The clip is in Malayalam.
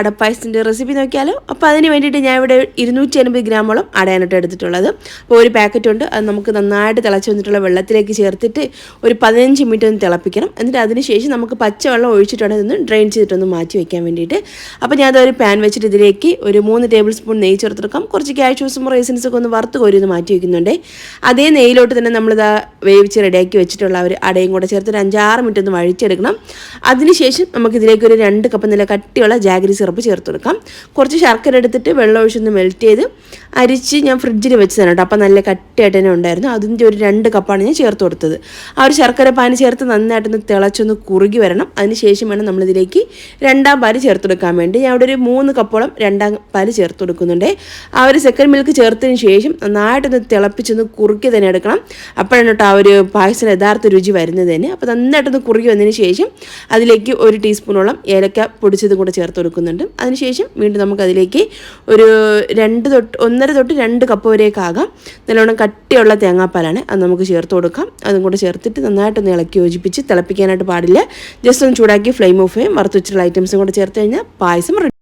അടപ്പായസത്തിന്റെ റെസിപ്പി നോക്കിയാലോ. അപ്പോൾ അതിന് വേണ്ടിയിട്ട് ഞാൻ ഇവിടെ ഇരുന്നൂറ്റി അൻപത് ഗ്രാമോളം അടയാനായിട്ട് എടുത്തിട്ടുള്ളത്. അപ്പോൾ ഒരു പാക്കറ്റ് ഉണ്ട്. അത് നമുക്ക് നന്നായിട്ട് തിളച്ച് വന്നിട്ടുള്ള വെള്ളത്തിലേക്ക് ചേർത്തിട്ട് ഒരു പതിനഞ്ച് മിനിറ്റ് ഒന്ന് തിളപ്പിക്കണം. എന്നിട്ട് അതിന് ശേഷം നമുക്ക് പച്ചവെള്ളം ഒഴിച്ചിട്ടാണ് ഒന്ന് ഡ്രെയിൻ ചെയ്തിട്ടൊന്ന് മാറ്റി വയ്ക്കാൻ വേണ്ടിയിട്ട്. അപ്പോൾ ഞാൻ അതൊരു പാൻ വെച്ചിട്ട് ഇതിലേക്ക് ഒരു മൂന്ന് ടേബിൾ സ്പൂൺ നെയ്യ് ചേർത്തെടുക്കാം. കുറച്ച് ക്യാഷ്യൂസും റൈസിൻസ് ഒക്കെ ഒന്ന് വറുത്ത് കോരി ഒന്ന് മാറ്റി വയ്ക്കുന്നുണ്ട് അതേ നെയ്യിലോട്ട് തന്നെ നമ്മളിതാ വേവിച്ച് റെഡിയാക്കി വെച്ചിട്ടുള്ള ഒരു അടയും കൂടെ ചേർത്ത് ഒരു അഞ്ചാറ് മിനിറ്റ് ഒന്ന് വഴിച്ചെടുക്കണം അതിനുശേഷം നമുക്കിതിലേക്ക് ഒരു രണ്ട് കപ്പ് നല്ല കട്ടിയുള്ള ജാഗരി ചേർത്ത് കൊടുക്കാം കുറച്ച് ശർക്കര എടുത്തിട്ട് വെള്ളം ഒഴിച്ചൊന്ന് മെൽറ്റ് ചെയ്ത് അരിച്ച് ഞാൻ ഫ്രിഡ്ജിൽ വെച്ച് തന്നെ കേട്ടോ. അപ്പോൾ നല്ല കട്ടിയായിട്ട് തന്നെ ഉണ്ടായിരുന്നു. അതിന്റെ ഒരു രണ്ട് കപ്പാണ് ഞാൻ ചേർത്ത് കൊടുത്തത്. ആ ഒരു ശർക്കര പാനി ചേർത്ത് നന്നായിട്ടൊന്ന് തിളച്ചൊന്ന് കുറുകി വരണം. അതിന് ശേഷം വേണം നമ്മളിതിലേക്ക് രണ്ടാം പാൽ ചേർത്ത് കൊടുക്കാൻ വേണ്ടി. ഞാൻ അവിടെ ഒരു മൂന്ന് കപ്പോളം രണ്ടാം പാൽ ചേർത്ത് കൊടുക്കുന്നുണ്ട് ആ ഒരു സെക്കൻഡ് മിൽക്ക് ചേർത്തതിന് ശേഷം നന്നായിട്ടൊന്ന് തിളപ്പിച്ചൊന്ന് കുറുക്കി തന്നെ എടുക്കണം. അപ്പോഴാണ് കേട്ടോ ആ ഒരു പായസം യഥാർത്ഥ രുചി വരുന്നത് തന്നെ. അപ്പോൾ നന്നായിട്ടൊന്ന് കുറുകി വന്നതിന് ശേഷം അതിലേക്ക് ഒരു ടീസ്പൂണോളം ഏലക്ക പൊടിച്ചതും കൂടെ ചേർത്ത് കൊടുക്കുന്നുണ്ട് അതിനുശേഷം വീണ്ടും നമുക്കതിലേക്ക് ഒരു രണ്ട് തൊട്ട് ഒന്നര തൊട്ട് രണ്ട് കപ്പ് വരെയൊക്കെ ആകാം. നല്ലോണം കട്ടിയുള്ള തേങ്ങാപ്പാലാണ്. അത് നമുക്ക് ചേർത്ത് കൊടുക്കാം. അതും കൂടെ ചേർത്തിട്ട് നന്നായിട്ടൊന്ന് ഇളക്കി യോജിപ്പിച്ച് തിളപ്പിക്കാനായിട്ട് പാടില്ല. ജസ്റ്റ് ഒന്ന് ചൂടാക്കി ഫ്ലെയിം ഓഫ് ചെയ്യും. വറുത്തുവച്ചിട്ടുള്ള ഐറ്റംസും കൂടെ ചേർത്ത് കഴിഞ്ഞാൽ പായസം.